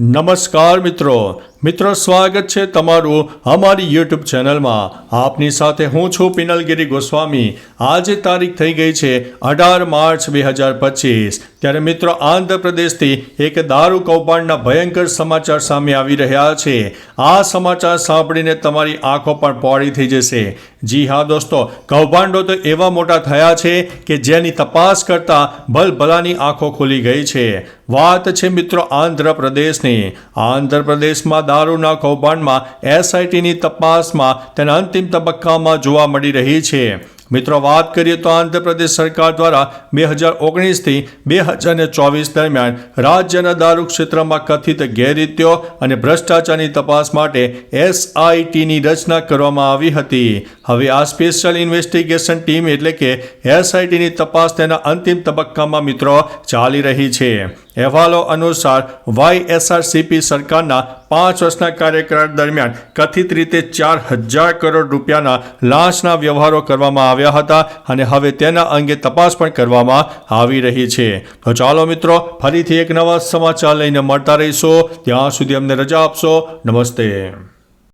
નમસ્કાર મિત્રો. મિત્રો, સ્વાગત છે તમારું અમારી યુટ્યુબ ચેનલમાં. આપની સાથે હું છું પિનલગીરી ગોસ્વામી. આજે તારીખ થઈ ગઈ છે અઢાર માર્ચ બે હજાર પચીસ. ત્યારે મિત્રો, આંધ્રપ્રદેશથી એક દારૂ કૌભાંડના ભયંકર સમાચાર સામે આવી રહ્યા છે. આ સમાચાર સાંભળીને તમારી આંખો પણ પહોળી થઈ જશે. જી હા દોસ્તો, કૌભાંડો તો એવા મોટા થયા છે કે જેની તપાસ કરતાં ભલભલાની આંખો ખુલી ગઈ છે. વાત છે મિત્રો, આંધ્રપ્રદેશની. આંધ્રપ્રદેશમાં દારૂના કૌભાંડમાં એસઆઈટીની તપાસમાં તેના અંતિમ તબક્કામાં જોવા મળી રહી છે. મિત્રો, વાત કરીએ તો આંધ્રપ્રદેશ સરકાર દ્વારા બે હજાર ઓગણીસથી બે હજાર ચોવીસ દરમિયાન રાજ્યના દારૂ ક્ષેત્રમાં કથિત ગેરરીત્યો અને ભ્રષ્ટાચારની તપાસ માટે એસઆઈટીની રચના કરવામાં આવી હતી. હવે આ સ્પેશિયલ ઇન્વેસ્ટિગેશન ટીમ એટલે કે એસઆઈટીની તપાસ તેના અંતિમ તબક્કામાં મિત્રો ચાલી રહી છે. અહેવાલો અનુસાર વાયએસઆરસીપી સરકારના પાંચ વર્ષના કાર્યકાળ દરમિયાન કથિત રીતે ચાર હજાર કરોડ રૂપિયાના લાંચના વ્યવહારો કરવામાં આવ્યા હતા અને હવે તેના અંગે તપાસ પણ કરવામાં આવી રહી છે. તો ચાલો મિત્રો, ફરીથી એક નવા સમાચાર લઈને મળતા રહીશો. ત્યાં સુધી અમને રજા આપશો. નમસ્તે.